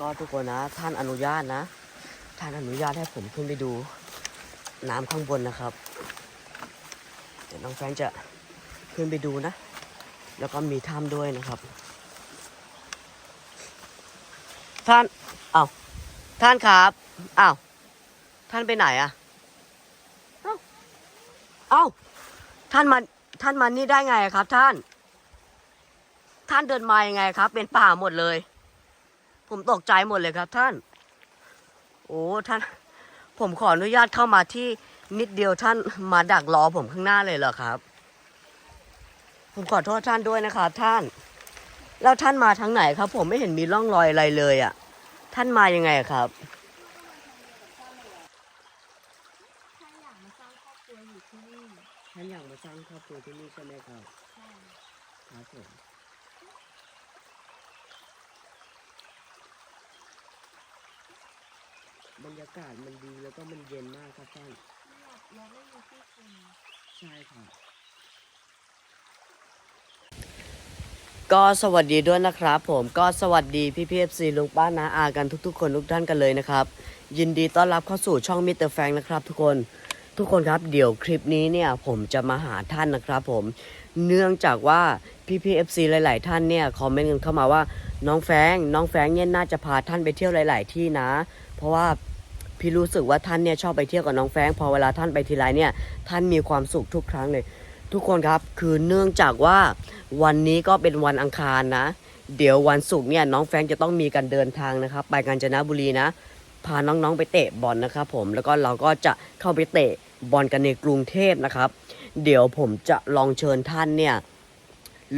ก็ทุกคนนะ ท่านอนุญาตนะ ท่านอนุญาตให้ผมขึ้นไปดูน้ำข้างบนนะครับ เดี๋ยวน้องแฟรงจะขึ้นไปดูนะ แล้วก็มีถ้ำด้วยนะครับ ท่านอ้าวท่านครับอ้าวท่านไปไหนอะเอ้าเอ้าท่านมาท่านมานี่ได้ไงครับ ท่าน ท่านเดินมายังไงครับ เป็นป่าหมดเลย ผมตกใจหมดเลยครับท่าน โอ้ท่าน ผมขออนุญาตเข้ามาที่นิดเดียวท่านมาดักรอผมข้างหน้าเลยเหรอครับ ผมขอโทษท่านด้วยนะครับท่าน แล้วท่านมาทางไหนครับ ผมไม่เห็นมีร่องรอยอะไรเลยอะ่ะ ท่านมายังไงครับถ้าอยากมาสร้างครอบครัวอยู่ที่นี่ท่านอยากมาสร้างครอบครัวที่นี่ใช่ไหมครับใช่ครับผม บรรยากาศมันดีแล้วก็มันเย็นมากครับท่านเงียบและไม่มีผู้คนใช่ครับก็สวัสดีด้วยนะครับผมก็สวัสดีพี่พีเอฟซีลุงป้านาอากันทุกๆ คนทุกท่านกันเลยนะครับ ยินดีต้อนรับเข้าสู่ช่องมิสเตอร์แฟงนะครับ ทุกคนทุกคนครับเดี๋ยวคลิปนี้เนี่ยผมจะมาหาท่านนะครับผมเนื่องจากว่าพี่พีเอฟซีหลาย ๆ ท่านเนี่ยคอมเมนต์กันเข้ามาว่าน้องแฟงน้องแฟงเนี่ยน่าจะพาท่านไปเที่ยวหลาย ๆ ที่นะ เพราะว่าพี่รู้สึกว่าท่านเนี่ยชอบไปเที่ยวกับน้องแฟงพอเวลาท่านไปทีไรเนี่ยท่านมีความสุขทุกครั้งเลย ทุกคนครับคือเนื่องจากว่าวันนี้ก็เป็นวันอังคารนะ เดี๋ยววันศุกร์เนี่ยน้องแฟงจะต้องมีการเดินทางนะครับ ไปกาญจนบุรีนะพาน้องๆไปเตะบอลนะครับผมแล้วก็เราก็จะเข้าไปเตะบอลกันในกรุงเทพนะครับ เดี๋ยวผมจะลองเชิญท่านเนี่ย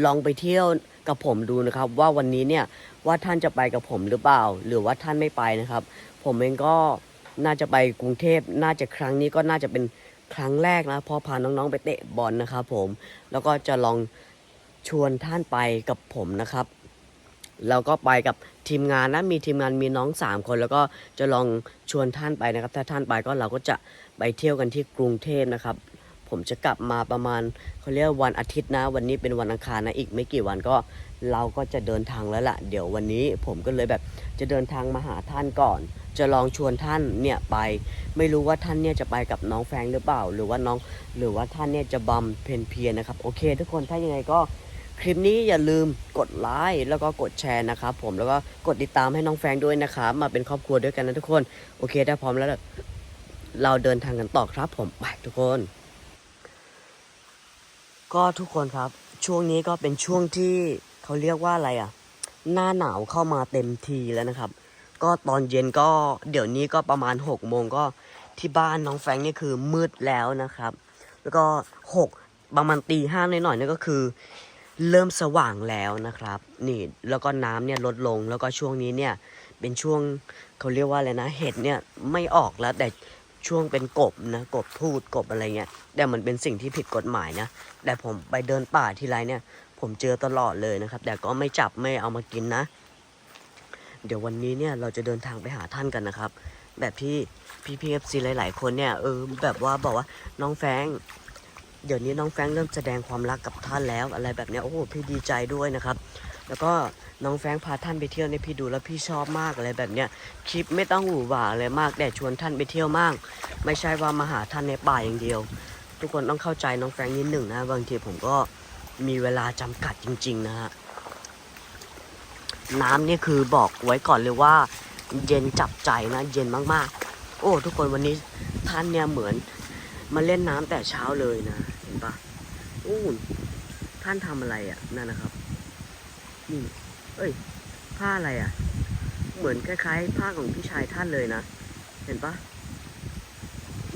ลองไปเที่ยวกับผมดูนะครับ ว่าวันนี้เนี่ยว่าท่านจะไปกับผมหรือเปล่า หรือว่าท่านไม่ไปนะครับ ผมเองก็น่าจะไปกรุงเทพน่าจะครั้งนี้ก็น่าจะเป็นครั้งแรกนะพอพาน้องๆไปเตะบอลนะครับผม แล้วก็จะลองชวนท่านไปกับผมนะครับ แล้วก็ไปกับทีมงานนะมีทีมงานมีน้อง 3 คน แล้วก็จะลองชวนท่านไปนะครับ ถ้าท่านไปก็เราก็จะไปเที่ยวกันที่กรุงเทพนะครับ ผมจะกลับมาประมาณเขาเรียกวันอาทิตย์นะ วันนี้เป็นวันอังคารนะอีกไม่กี่วันก็ เราก็จะเดินทางแล้วล่ะ เดี๋ยววันนี้ผมก็เลยแบบจะเดินทางมาหาท่านก่อน จะลองชวนท่านเนี่ยไป ไม่รู้ว่าท่านเนี่ยจะไปกับน้องแฟงหรือเปล่า หรือว่าน้อง หรือว่าท่านเนี่ยจะบำเพนเพียนะครับ โอเค ทุกคนถ้ายังไงก็คลิปนี้อย่าลืมกดไลค์แล้วก็กดแชร์นะครับผมแล้วก็กดติดตามให้น้องแฟงด้วยนะครับมาเป็นครอบครัวด้วยกันนะทุกคน โอเคถ้าพร้อมแล้วเราเดินทางกันต่อครับผมไปทุกคน ก็ทุกคนครับ ช่วงนี้ก็เป็นช่วงที่ เขาเรียกว่าอะไรอะ หน้าหนาวเข้ามาเต็มทีแล้วนะครับ ก็ตอนเย็นก็เดี๋ยวนี้ก็ประมาณ6กโมงก็ที่บ้านน้องแฟงนี่คือมืดแล้วนะครับ แล้วก็หกประมาณตีห้าหน่อยๆนี่ก็คือ เริ่มสว่างแล้วนะครับ นี่แล้วก็น้ำเนี่ยลดลงแล้วก็ช่วงนี้เนี่ยเป็นช่วงเขาเรียกว่าอะไรนะเห็ดเนี่ยไม่ออกแล้วแต่ช่วงเป็นกบนะกบพูดกบอะไรเงี้ยแต่มันเป็นสิ่งที่ผิดกฎหมายนะแต่ผมไปเดินป่าทีไรเนี่ย ผมเจอตลอดเลยนะครับ แต่ก็ไม่จับไม่เอามากินนะ เดี๋ยววันนี้เนี่ยเราจะเดินทางไปหาท่านกันนะครับ แบบที่พี่พีเอฟซีหลาย ๆ คนเนี่ยเออแบบว่าบอกว่าน้องแฟงเดี๋ยวนี้น้องแฟงเริ่มแสดงความรักกับท่านแล้วอะไรแบบเนี้ยโอ้โหพี่ดีใจด้วยนะครับ แล้วก็น้องแฟงพาท่านไปเที่ยวเนี่ยพี่ดูแล้วพี่ชอบมากอะไรแบบเนี้ยคลิปไม่ต้องหวือหวาอะไรมากแต่ชวนท่านไปเที่ยวมาก ไม่ใช่ว่ามาหาท่านในป่าอย่างเดียว ทุกคนต้องเข้าใจน้องแฟงนิดหนึ่งนะบางทีผมก็ มีเวลาจำกัดจริง ๆ นะฮะ น้ำนี่คือบอกไว้ก่อนเลยว่า เย็นจับใจนะ เย็นมากๆ โอ้ ทุกคนวันนี้ท่านเนี่ยเหมือนมาเล่นน้ำแต่เช้าเลยนะ เห็นปะอู้ท่านทำอะไรอะ่ะ นั่นนะครับ นี่ เอ้ย ผ้าอะไรอะ่ะ เหมือนคล้ายๆ ผ้าของพี่ชายท่านเลยนะ เห็นปะ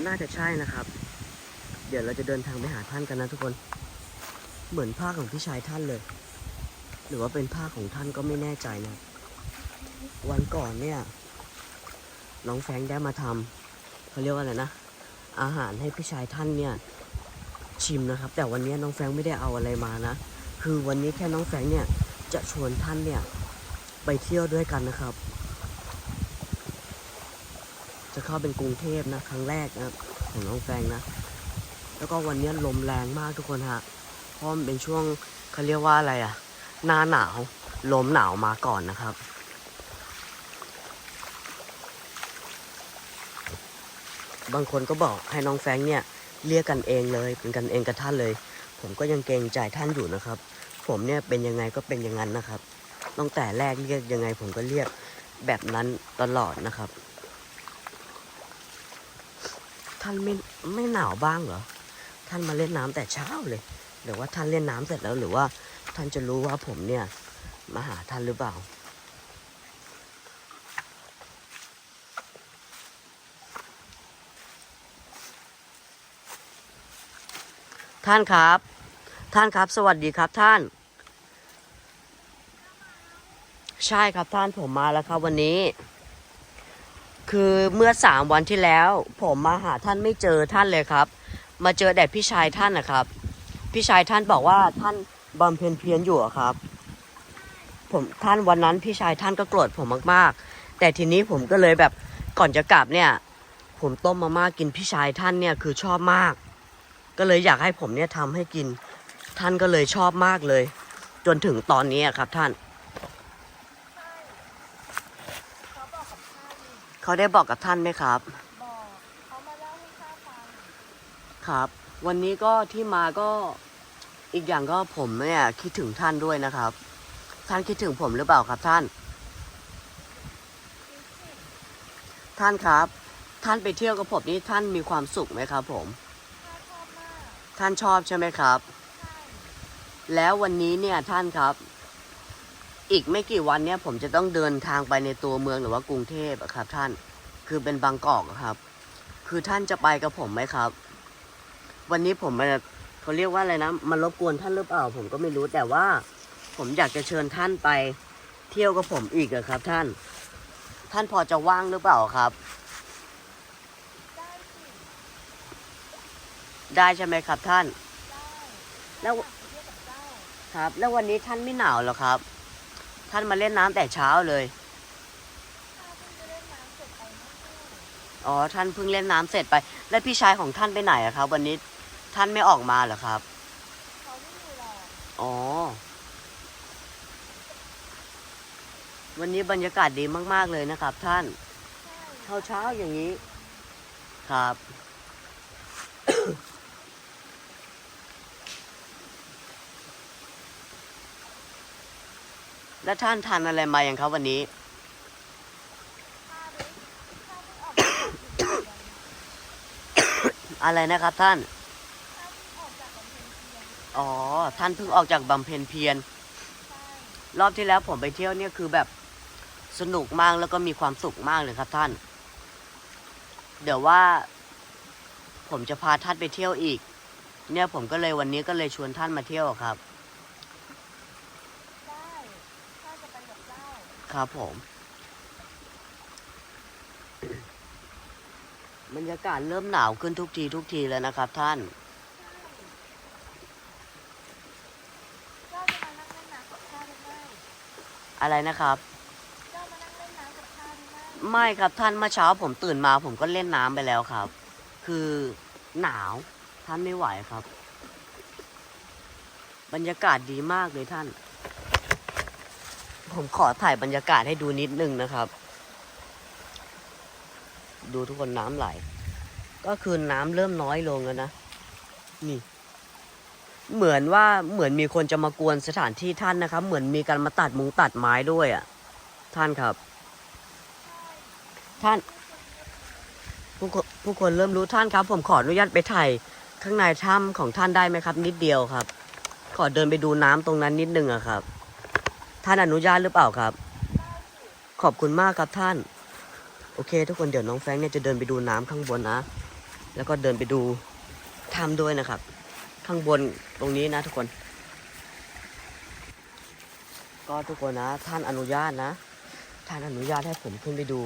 น่าจะใช่นะครับ เดี๋ยวเราจะเดินทางไปหาท่านกันนะทุกคน เหมือนผ้าของพี่ชายท่านเลย หรือว่าเป็นผ้าของท่านก็ไม่แน่ใจนะ วันก่อนเนี่ย น้องแฟงได้มาทำเขาเรียกว่าอะไรนะ อาหารให้พี่ชายท่านเนี่ย ชิมนะครับ แต่วันนี้น้องแฟงไม่ได้เอาอะไรมานะ คือวันนี้แค่น้องแฟงเนี่ยจะชวนท่านเนี่ยไปเที่ยวด้วยกันนะครับ จะเข้าเป็นกรุงเทพนะ ครั้งแรกนะของน้องแฟงนะ แล้วก็วันนี้ลมแรงมากทุกคนฮะ ราะมันเป็นช่วงเขาเรียกว่าอะไรอะหน้าหนาวลมหนาวมาก่อนนะครับ บางคนก็บอกให้น้องแฟงเนี่ยเรียกกันเองเลย เป็นกันเองกับท่านเลย ผมก็ยังเกรงใจท่านอยู่นะครับ ผมเนี่ยเป็นยังไงก็เป็นอย่างนั้นนะครับตั้งแต่แรกเรียกยังไงผมก็เรียกแบบนั้นตลอดนะครับ ท่านไม่ไม่หนาวบ้างเหรอ ท่านมาเล่นน้ำแต่เช้าเลย หรือว่าท่านเล่นน้ำเสร็จแล้วหรือว่าท่านจะรู้ว่าผมเนี่ยมาหาท่านหรือเปล่า ท่านครับ ท่านครับ สวัสดีครับท่าน ใช่ครับท่านผมมาแล้วครับวันนี้ คือเมื่อสามวันที่แล้ว ผมมาหาท่านไม่เจอท่านเลยครับ มาเจอแต่พี่ชายท่านนะครับ พี่ชายท่านบอกว่าท่านบำเพ็ญเพียรอยู่อะครับ ผมท่านวันนั้นพี่ชายท่านก็โกรธผมมากๆ แต่ทีนี้ผมก็เลยแบบก่อนจะกลับเนี่ย ผมต้มมาม่ากินพี่ชายท่านเนี่ยคือชอบมาก ก็เลยอยากให้ผมเนี่ยทำให้กิน ท่านก็เลยชอบมากเลย จนถึงตอนนี้อะครับท่านเขาบอกกับข้านี่เขาได้บอกกับท่านไหมครับ บอกเขามาเล่าให้ข้าฟังครับ วันนี้ก็ที่มาก็อีกอย่างก็ผมเนี่ยคิดถึงท่านด้วยนะครับ ท่านคิดถึงผมหรือเปล่าครับท่าน ท่านครับ ท่านไปเที่ยวกับผมนี่ท่านมีความสุขไหมครับ ผม ท่านชอบใช่ไหมครับ แล้ววันนี้เนี่ยท่านครับ อีกไม่กี่วันเนี่ยผมจะต้องเดินทางไปในตัวเมืองหรือว่ากรุงเทพครับ ท่าน คือเป็นบางกอกครับ คือท่านจะไปกับผมไหมครับ วันนี้ผมมาเขาเรียกว่าอะไรนะมันรบกวนท่านหรือเปล่า ผมก็ไม่รู้แต่ว่าผมอยากจะเชิญท่านไปเที่ยวกับผมอีกอะครับ ท่าน ท่านพอจะว่างหรือเปล่าครับ ได้ใช่ไหมครับท่าน แล้วครับ แล้ววันนี้ท่านไม่หนาวหรอครับ ท่านมาเล่นน้ำแต่เช้าเลยอ๋อท่านเพิ่งเล่นน้ำเสร็จไป แล้วพี่ชายของท่านไปไหนอะครับ วันนี้ ท่านไม่ออกมาเหรอครับ เขาไม่อยู่หรอกอ๋อ วันนี้บรรยากาศดีมาก ๆ เลยนะครับ ท่าน ใช่เช้าๆอย่างนี้ ครับ แล้วท่านทานอะไรมาอย่างครับวันนี้ ข้าเลยข้าเพิ่งออกจากบำเพ็ญเพียรอะไรนะครับท่าน อ๋อ ท่านเพิ่งออกจากบำเพ็ญเพียรใช่รอบที่แล้วผมไปเที่ยวเนี่ยคือแบบสนุกมากแล้วก็มีความสุขมากเลยครับท่าน เดี๋ยวว่า ผมจะพาท่านไปเที่ยวอีก เนี่ยผมก็เลยวันนี้ก็เลยชวนท่านมาเที่ยวครับ ได้ข้าจะไปกับเจ้า ครับผม บรรยากาศเริ่มหนาวขึ้นทุกทีทุกทีแล้วนะครับท่าน เจ้าจะมานั่งเล่นน้ำกับข้าหรือไม่ อะไรนะครับเจ้ามานั่งเล่นน้ำกับข้าหรือไม่ไม่ครับท่านเมื่อเช้าผมตื่นมาผมก็เล่นน้ำไปแล้วครับ คือหนาวท่านไม่ไหวครับ บรรยากาศดีมากเลยท่าน ผมขอถ่ายบรรยากาศให้ดูนิดนึงนะครับ ดูทุกคนน้ำไหล ก็คือน้ำเริ่มน้อยลงแล้วนะ นี่ เหมือนว่าเหมือนมีคนจะมากวนสถานที่ท่านนะครับ เหมือนมีการมาตัดมุงตัดไม้ด้วยอะ ท่านครับ ท่านผู้คนผู้คนเริ่มรู้ท่านครับ ผมขออนุญาตไปถ่ายข้างในถ้ำของท่านได้ไหมครับ นิดเดียวครับ ขอเดินไปดูน้ำตรงนั้นนิดนึงอะครับ ท่านอนุญาตหรือเปล่าครับ ขอบคุณมากครับท่าน โอเค ทุกคนเดี๋ยวน้องแฟงเนี่ยจะเดินไปดูน้ำข้างบนนะ แล้วก็เดินไปดูถ้ำด้วยนะครับ ข้างบนตรงนี้นะทุกคน ก็ทุกคนนะ ท่านอนุญาตนะ ท่านอนุญาตให้ผมขึ้นไปดู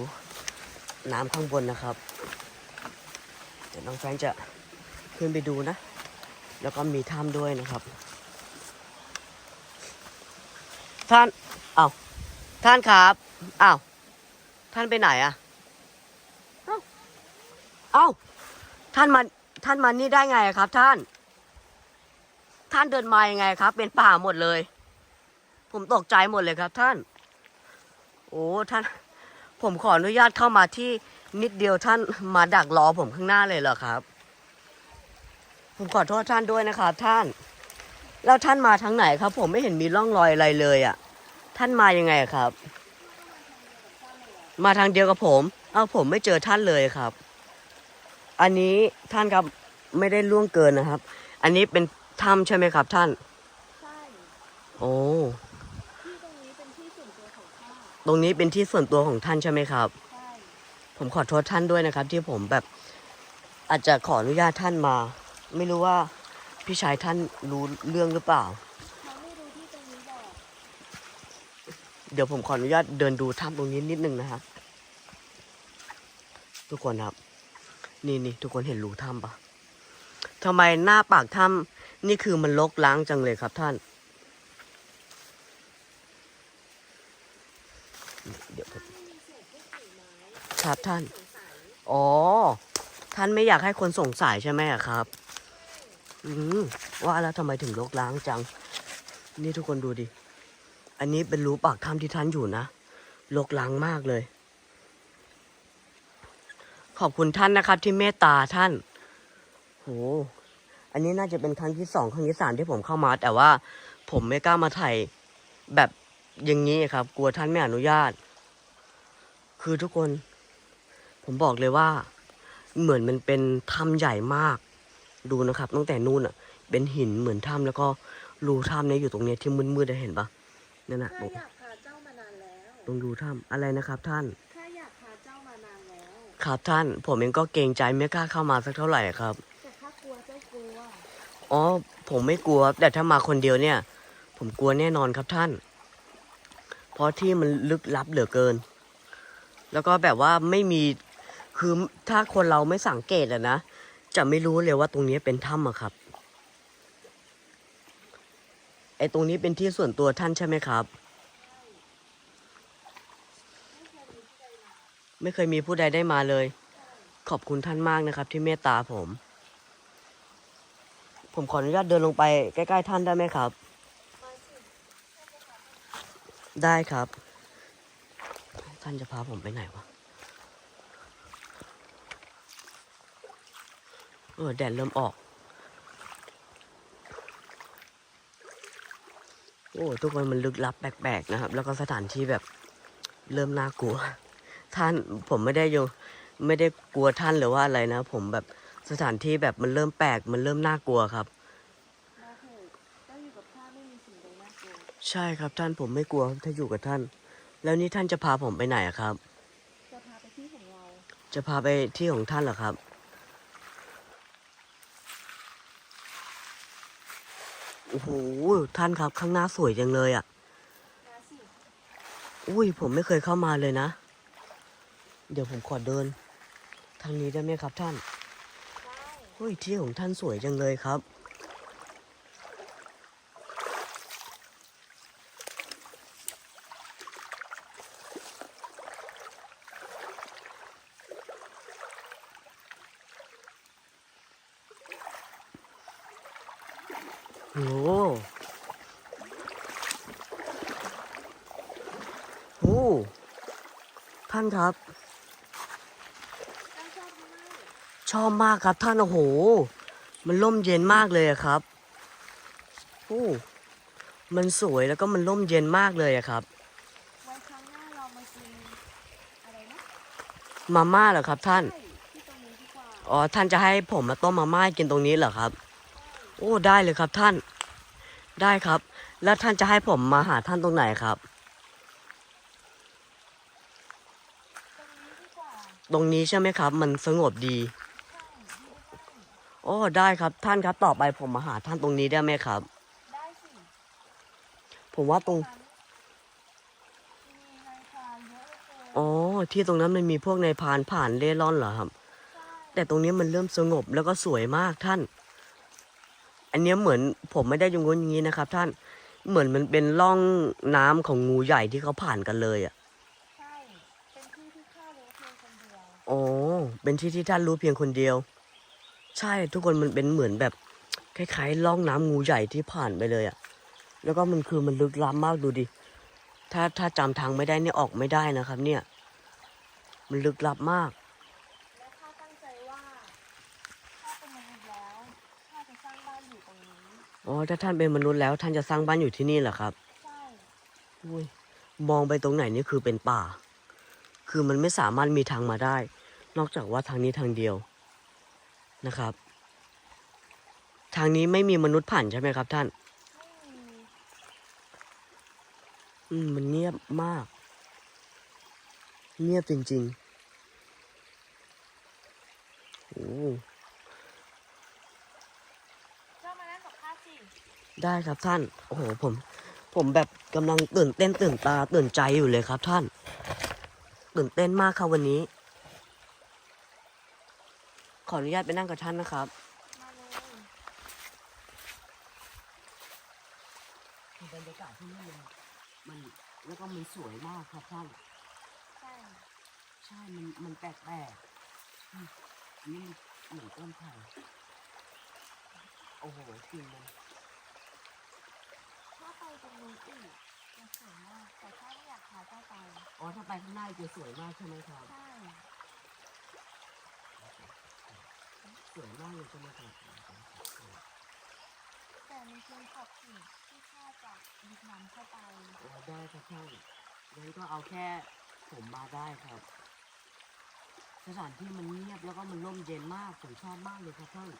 น้ำข้างบนนะครับ เดี๋ยวน้องแฟงจะขึ้นไปดูนะ แล้วก็มีถ้ำด้วยนะครับ ท่านอ้าวท่านครับอ้าวท่านไปไหนอะเอ้าเอ้าท่านมาท่านมานี่ได้ไงอะครับท่าน ท่านเดินมายังไงครับ เป็นป่าหมดเลย ผมตกใจหมดเลยครับ ท่าน โอ้ท่าน ผมขออนุญาตเข้ามาที่นิดเดียวท่านมาดักรอผมข้างหน้าเลยเหรอครับ ผมขอโทษท่านด้วยนะครับ ท่าน แล้วท่านมาทางไหนครับ ผมไม่เห็นมีร่องรอยอะไรเลยอะ่ะ ท่านมายังไงครับ มาทางเดียวกับผม เอ้าผมไม่เจอท่านเลยครับ อันนี้ท่านครับไม่ได้ล่วงเกินนะครับ อันนี้เป็น ถ้ำใช่ไหมครับท่าน ใช่โอ้ที่ตรงนี้เป็นที่ส่วนตัวของข้าตรงนี้เป็นที่ส่วนตัวของท่านใช่ไหมครับ ใช่ผมขอโทษท่านด้วยนะครับ ที่ผมแบบ อาจจะขออนุญาตท่านมา ไม่รู้ว่าพี่ชายท่านรู้เรื่องหรือเปล่า เขาไม่รู้ที่ตรงนี้บอกเดี๋ยวผมขออนุญาตเดินดูถ้ำตรงนี้นิดนึงนะครับ ทุกคนครับ นี่นี่ทุกคนเห็นรูถ้ำปะทำไมหน้าปากถ้ำ นี่คือมันลกล้างจังเลยครับท่าน เดี๋ยวผมครับท่าน อ๋อ ท่านไม่อยากให้คนสงสัยใช่ไหมครับ อืมว่าแล้วทำไมถึงลกล้างจัง นี่ทุกคนดูดิ อันนี้เป็นรูปากถ้ำที่ท่านอยู่นะลกล้างมากเลย ขอบคุณท่านนะครับที่เมตตาท่าน โห อันนี้น่าจะเป็นครั้งที่สองครั้งที่สามที่ผมเข้ามา แต่ว่าผมไม่กล้ามาถ่ายแบบอย่างนี้ครับ กลัวท่านไม่อนุญาต คือทุกคน ผมบอกเลยว่า เหมือนมันเป็นถ้ำใหญ่มาก ดูนะครับ ตั้งแต่นู่นอะ เป็นหินเหมือนถ้ำแล้วก็รูถ้ำเนี่ยอยู่ตรงเนี้ยที่มืดๆได้เห็นปะนั่นน่ะข้าอยากพาเจ้ามานานแล้วตรงรูถ้ำอะไรนะครับ ท่านข้าอยากพาเจ้ามานานแล้ว ครับท่าน ผมเองก็เกรงใจไม่กล้าเข้ามาสักเท่าไหร่ครับ แต่ข้ากลัวเจ้ากลัว อ๋อ ผมไม่กลัวครับแต่ถ้ามาคนเดียวเนี่ย ผมกลัวแน่นอนครับท่าน เพราะที่มันลึกลับเหลือเกิน แล้วก็แบบว่าไม่มีคือถ้าคนเราไม่สังเกตอะนะจะไม่รู้เลยว่าตรงนี้เป็นถ้ำอะครับไอตรงนี้เป็นที่ส่วนตัวท่านใช่ไหมครับ ไม่เคยมีผู้ใดได้มาเลย ขอบคุณท่านมากนะครับ ที่เมตตาผม ผมขออนุญาตเดินลงไปใกล้ๆท่านได้ไหมครับ ได้ครับ ท่านจะพาผมไปไหนวะเออแดดเริ่มออก โอ้ทุกคนมันลึกลับแปลกๆนะครับ แล้วก็สถานที่แบบเริ่มน่ากลัว ท่านผมไม่ได้โยไม่ได้กลัวท่านหรือว่าอะไรนะ ผมแบบ สถานที่แบบมันเริ่มแปลกมันเริ่มน่ากลัวครับ มาเถิดเจ้าอยู่กับข้าไม่มีสิ่งใดน่ากลัวใช่ครับท่านผมไม่กลัวถ้าอยู่กับท่าน แล้วนี่ท่านจะพาผมไปไหนอะครับ จะพาไปที่ของเรา จะพาไปที่ของท่านเหรอครับ โอ้โหท่านครับข้างหน้าสวยจังเลยอะ่ะ มาสิ อุ้ยผมไม่เคยเข้ามาเลยนะ เดี๋ยวผมขอเดิน ทางนี้ได้ไหมครับท่านได้ เฮ้ยที่ของท่านสวยจังเลยครับ โอ้โหโอ้ท่านครับ เจ้าชอบหรือไม่ ชอบมากครับท่านโอ้โห มันร่มเย็นมากเลยอะครับโอ้มันสวยแล้วก็มันร่มเย็นมากเลยอะครับไว้ครั้งหน้าเรามากินอะไรนะมาม่าเหรอครับท่านใช่ที่ตรงนี้ดีกว่าอ๋อท่านจะให้ผมมาต้มมาม่าให้กินตรงนี้เหรอครับ โอ้ได้เลยครับท่าน ได้ครับ แล้วท่านจะให้ผมมาหาท่านตรงไหนครับ ตรงนี้ดีกว่าตรงนี้ใช่ไหมครับ มันสงบดีใช่ดีดีกว่า โอ้ได้ครับท่านครับต่อไปผมมาหาท่านตรงนี้ได้ไหมครับ ได้สิผมว่าตรงนั้นมีนายพรานเยอะเหลือเกินอ๋อที่ตรงนั้นมันมีพวกนายพรานผ่านเล่ร่อนเหรอครับใช่แต่ตรงนี้มันเริ่มสงบแล้วก็สวยมากท่าน อันเนี้ยเหมือนผมไม่ได้ยงงนอย่างนี้นะครับ ท่านเหมือนมันเป็นร่องน้ำของงูใหญ่ที่เขาผ่านกันเลยอะใช่ เป็นที่ที่ข้ารู้เพียงคนเดียว อ๋อเป็นที่ที่ท่านรู้เพียงคนเดียว ใช่ทุกคนมันเป็นเหมือนแบบคล้ายๆร่องน้ำงูใหญ่ที่ผ่านไปเลยอะ แล้วก็มันคือมันลึกล้ำมากดูดิ ถ้าถ้าจำทางไม่ได้เนี่ยออกไม่ได้นะครับ เนี่ย มันลึกลับมากและข้าตั้งใจว่าถ้าเป็นมนุษย์แล้วข้าจะสร้างบ้านอยู่ตรงนี้อ๋อถ้าท่านเป็นมนุษย์แล้ว ท่านจะสร้างบ้านอยู่ที่นี่เหรอครับใช่อุ้ยมองไปตรงไหนนี่คือเป็นป่า คือมันไม่สามารถมีทางมาได้ นอกจากว่าทางนี้ทางเดียว นะครับ ทางนี้ไม่มีมนุษย์ผ่านใช่ไหมครับท่านไม่มีอืมมันเงียบมาก เงียบจริงๆโอ้เจ้ามานั่งกับข้าสิได้ครับท่าน โอ้โหผม ผมแบบกำลังตื่นเต้นตื่นตาตื่นใจอยู่เลยครับท่าน ตื่นเต้นมากครับวันนี้ ขออนุญาตไปนั่งกับท่านนะครับมาเลยบรรยากาศที่นี่มันมันแล้วก็มันสวยมากครับท่าน ใช่ใช่ มันมันแปลกแปลกๆอืมอันนี่เหมือนต้นไผ่โอ้โหจริงมันถ้าไปตรงนู้นอีกจะสวยมากแต่ข้าไม่อยากพาเจ้าไปอ๋อถ้าไปข้างหน้าจะสวยมากใช่ไหมครับ ใช่ สวยมากเลยใช่ไหมครับแต่มันเป็นขอบเขตที่ข้าจะยึดนำเข้าไปอ๋อได้ครับท่านงั้นก็เอาแค่ผมมาได้ครับ สถานที่มันเงียบแล้วก็มันร่มเย็นมากผมชอบมากเลยครับท่าน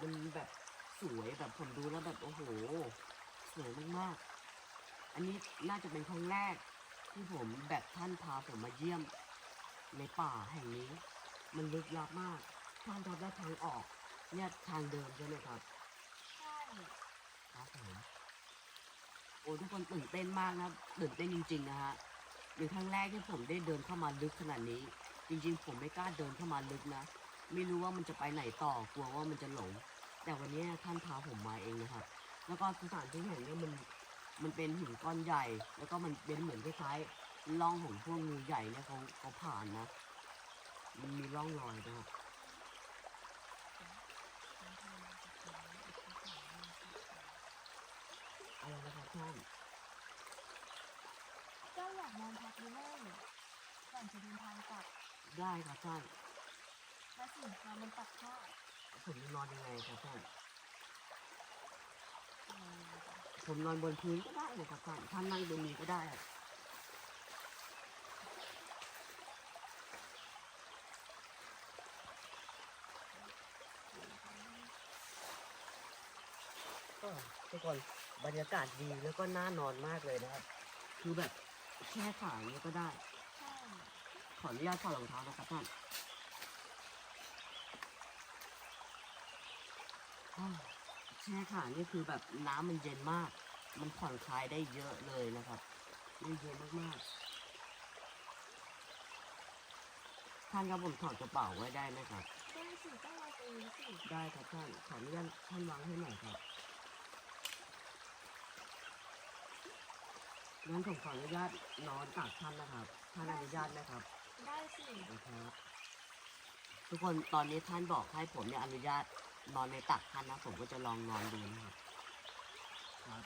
มันแบบสวยแบบผมดูแล้วแบบโอ้โหสวยมากๆ อันนี้น่าจะเป็นครั้งแรกที่ผมแบบท่านพาผมมาเยี่ยมในป่าแห่งนี้ มันลึกลับมาก ท่านครับได้ทางออก เนี่ยทางเดิมใช่ไหมครับ ใช่ครับผมโอ้ทุกคนตื่นเต้นมากนะตื่นเต้นจริง ๆ นะฮะเป็นครั้งแรกที่ผมได้เดินเข้ามาลึกขนาดนี้ จริง ๆ ผมไม่กล้าเดินเข้ามาลึกนะ ไม่รู้ว่ามันจะไปไหนต่อกลัวว่ามันจะหลง แต่วันนี้ท่านพาผมมาเองนะครับ แล้วก็สถานที่แห่งนี้มันมันเป็นหินก้อนใหญ่ แล้วก็มันเป็นเหมือนคล้ายๆร่องของพวกงูใหญ่เนี่ยเขาเขาผ่านนะ มันมีร่องรอยนะครับ อะไรนะครับท่านเจ้าอยากนอนพักหรือไม่ก่อนจะเดินทางกลับได้ครับท่านและสินค้ามันตัดข้าผมจะนอนยังไงครับท่านเอ่อผมนอนบนพื้นก็ได้นะครับท่านท่านนั่งตรงนี้ก็ได้อะก็ทุกคน บรรยากาศดีแล้วก็น่านอนมากเลยนะครับ คือแบบแช่ขาอย่างนี้ก็ได้ใช่ขออนุญาตถอดรองเท้านะครับท่านอ้าวแช่ขานี่คือแบบน้ำมันเย็นมาก มันผ่อนคลายได้เยอะเลยนะครับได้เยอะมากๆ ท่านครับผมถอดกระเป๋าไว้ได้ไหมครับ ได้สิเจ้าวางตรงนี้สิ ได้ครับท่าน ขออนุญาตท่านวางให้หน่อยครับ งั้นผมขออนุญาตนอนตักท่านนะครับ ท่านอนุญาตไหมครับได้สินะครับทุกคนตอนนี้ท่านบอกให้ผมเนี่ยอนุญาตนอนในตักท่านนะผมก็จะลองนอนดูนะครับครับ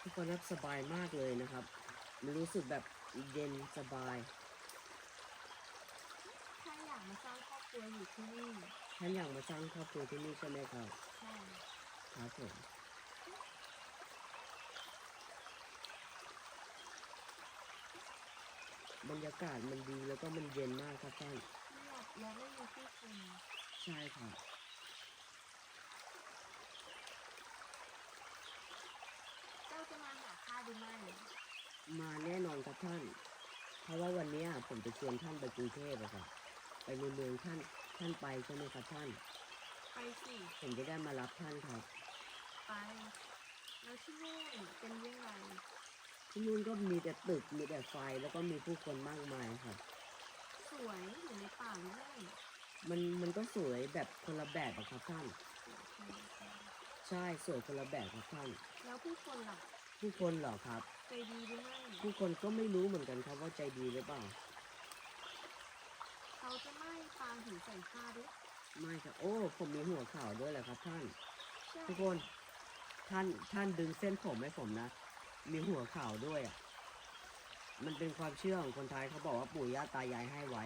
ทุกคนรับสบายมากเลยนะครับ มันรู้สึกแบบเย็นสบายถ้าอยากมาสร้างครอบครัวอยู่ที่นี่ท่านอยากมาสร้างครอบครัวที่นี่ใช่ไหมครับใช่ ครับผมบรรยากาศมันดีแล้วก็มันเย็นมากครับท่านเงียบและไม่มีผู้คนใช่ครับเจ้าจะมาหาข้าหรือไม่มาแน่นอนครับท่าน เพราะว่าวันเนี้ยผมจะชวนท่านไปกรุงเทพอะครับไปในเมืองท่านท่านไปใช่ไหมครับท่าน ไปสิ ผมจะได้มารับท่านครับ ไป แล้วที่นู่นเป็นยังไงที่นู่นก็มีแต่ตึกมีแต่ไฟแล้วก็มีผู้คนมากมายครับสวยอยู่ในป่าหรือไม่มันมันก็สวยแบบคนละแบบอะครับท่าน ใช่สวยคนละแบบครับท่าน แล้วผู้คนล่ะผู้คนเหรอครับ ใจดีหรือไม่ผู้คนก็ไม่รู้เหมือนกันครับว่าใจดีหรือเปล่าเขาจะไม่ตามถึงใส่ข้าด้วยไม่ครับโอ้ ผมมีหัวข่าวด้วยแหละครับท่านใช่ทุกคน ท่านท่านดึงเส้นผมให้ผมนะ มีหัวเข่าด้วยอะ มันเป็นความเชื่อของคนไทยเขาบอกว่าปู่ย่าตายายให้ไว้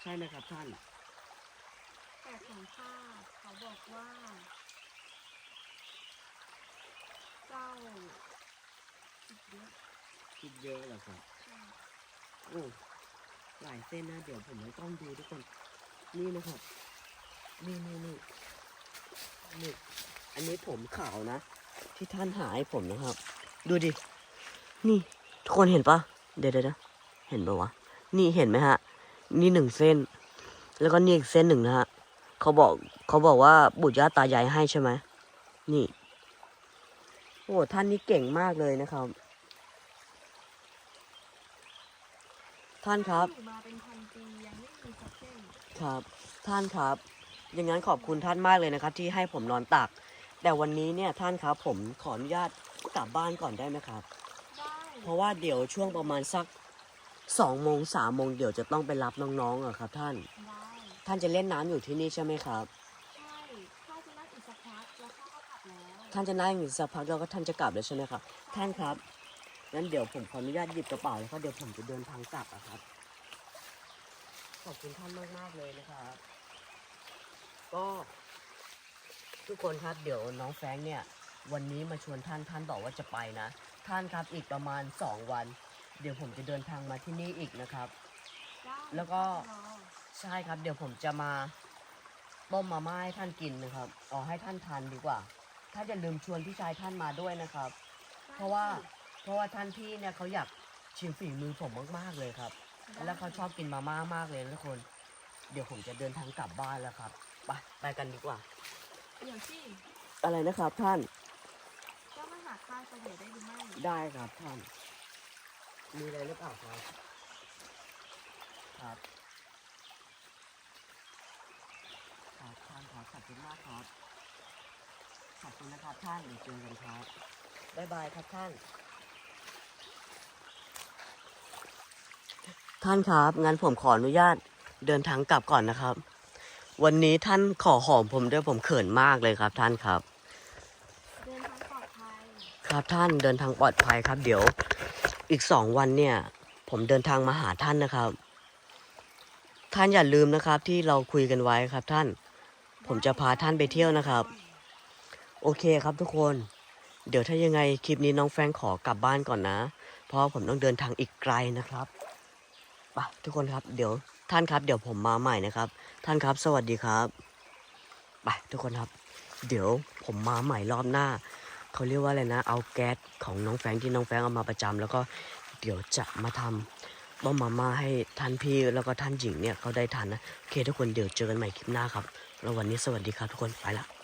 ใช่ไหมครับท่าน แต่ของข้าเขาบอกว่า เจ้าคิดเยอะคิดเยอะเหรอครับใช่โอ้หลายเส้นนะ เดี๋ยวผมไม่ต้องดูทุกคน นี่นะครับ นี่นี่นี่นี่ อันนี้ผมขาวนะ ที่ท่านหาให้ผมนะครับ ดูดิ นี่ ทุกคนเห็นปะเดี๋ยวเดี๋ยวเดี๋ยวเห็นปะวะ นี่เห็นไหมฮะ นี่หนึ่งเส้น แล้วก็นี่อีกเส้นหนึ่งนะฮะเขาบอกเขาบอกว่าบุตรย่าตายายให้ใช่ไหมนี่ โอ้ท่านนี่เก่งมากเลยนะครับ ท่านครับอยู่มาเป็นพันปียังไม่มีสักเส้นครับ ท่านครับอย่างนั้นขอบคุณท่านมากเลยนะครับ ที่ให้ผมนอนตัก แต่วันนี้เนี่ยท่านครับผมขออนุญาตกลับบ้านก่อนได้ไหมครับได้เพราะว่าเดี๋ยวช่วงประมาณสักสองโมงสามโมงเดี๋ยวจะต้องไปรับน้องๆอะครับ ท่านได้ท่านจะเล่นน้ำอยู่ที่นี่ใช่ไหมครับ ใช่ข้าจะนั่งอีกสักพักแล้วข้าก็กลับแล้วท่านจะนั่งอยู่สักพักแล้วก็ท่านจะกลับเลยใช่ไหมครับ ท่านครับงั้นเดี๋ยวผมขออนุญาตหยิบกระเป๋าแล้วก็เดี๋ยวผมจะเดินทางกลับอะครับ ขอบคุณท่านมากๆเลยนะครับ ก็ ทุกคนครับเดี๋ยวน้องแฟรงค์เนี่ย วันนี้มาชวนท่านท่านบอกว่าจะไปนะ ท่านครับอีกประมาณสองวัน เดี๋ยวผมจะเดินทางมาที่นี่อีกนะครับได้แล้วก็ข้าจะรอใช่ครับ เดี๋ยวผมจะมาต้มมาม่าให้ท่านกินนะครับเอาให้ท่านทานดีกว่า ถ้าจะลืมชวนพี่ชายท่านมาด้วยนะครับ เพราะว่าเพราะว่าท่านพี่เนี่ยเขาอยากชิมฝีมือผมมากๆเลยครับได้แล้วเขาชอบกินมาม่ามากเลยนะทุกคน เดี๋ยวผมจะเดินทางกลับบ้านแล้วครับ ไปไปกันดีกว่า เดี๋ยวสิอะไรนะครับท่าน เจ้ามาหาข้าจะเดี๋ยวได้หรือไม่ ได้ครับท่าน มีอะไรหรือเปล่าครับ ครับ ครับท่านครับขอบคุณมากครับ ขอบคุณนะครับท่านเดี๋ยวเจอกันครับบ๊ายบายครับท่าน ท่านครับงั้นผมขออนุญาตเดินทางกลับก่อนนะครับ วันนี้ท่านขอหอมผมด้วยผมเขินมากเลยครับท่านครับ เดินทางปลอดภัยครับท่านเดินทางปลอดภัยครับ เดี๋ยว อีกสองวันเนี่ย ผมเดินทางมาหาท่านนะครับ ท่านอย่าลืมนะครับ ที่เราคุยกันไว้ครับท่าน ผมจะพาท่านไปเที่ยวนะครับ โอเคครับทุกคน เดี๋ยวถ้ายังไงคลิปนี้น้องแฟรงค์ขอกลับบ้านก่อนนะ เพราะว่าผมต้องเดินทางอีกไกลนะครับไปทุกคนครับ เดี๋ยว ท่านครับ เดี๋ยวผมมาใหม่นะครับ ท่านครับ สวัสดีครับไปทุกคนครับ เดี๋ยวผมมาใหม่รอบหน้าเขาเรียกว่าอะไรนะ เอาแก๊สของน้องแฟงที่น้องแฟงเอามาประจำแล้วก็เดี๋ยวจะมาทำต้มมาม่าให้ท่านพี่แล้วก็ท่านหญิงเนี่ยเขาได้ทานนะโอเคทุกคนเดี๋ยวเจอกันใหม่คลิปหน้าครับ แล้ววันนี้สวัสดีครับทุกคนไปละ